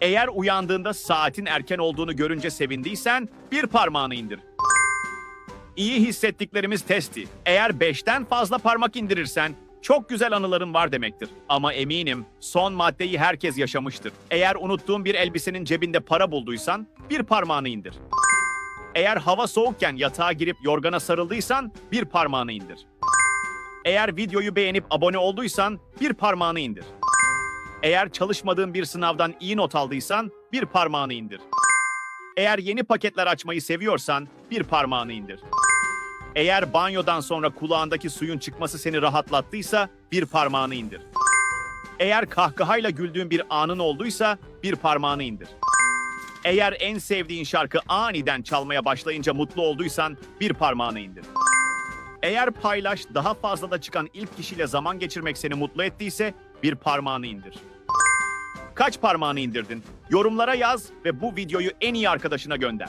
Eğer uyandığında saatin erken olduğunu görünce sevindiysen bir parmağını indir. İyi hissettiklerimiz testi. Eğer 5'ten fazla parmak indirirsen çok güzel anıların var demektir. Ama eminim son maddeyi herkes yaşamıştır. Eğer unuttuğun bir elbisenin cebinde para bulduysan bir parmağını indir. Eğer hava soğukken yatağa girip yorgana sarıldıysan bir parmağını indir. Eğer videoyu beğenip abone olduysan bir parmağını indir. Eğer çalışmadığın bir sınavdan iyi not aldıysan bir parmağını indir. Eğer yeni paketler açmayı seviyorsan bir parmağını indir. Eğer banyodan sonra kulağındaki suyun çıkması seni rahatlattıysa bir parmağını indir. Eğer kahkahayla güldüğün bir anın olduysa bir parmağını indir. Eğer en sevdiğin şarkı aniden çalmaya başlayınca mutlu olduysan bir parmağını indir. Eğer paylaş daha fazla da çıkan ilk kişiyle zaman geçirmek seni mutlu ettiyse bir parmağını indir. Kaç parmağını indirdin? Yorumlara yaz ve bu videoyu en iyi arkadaşına gönder.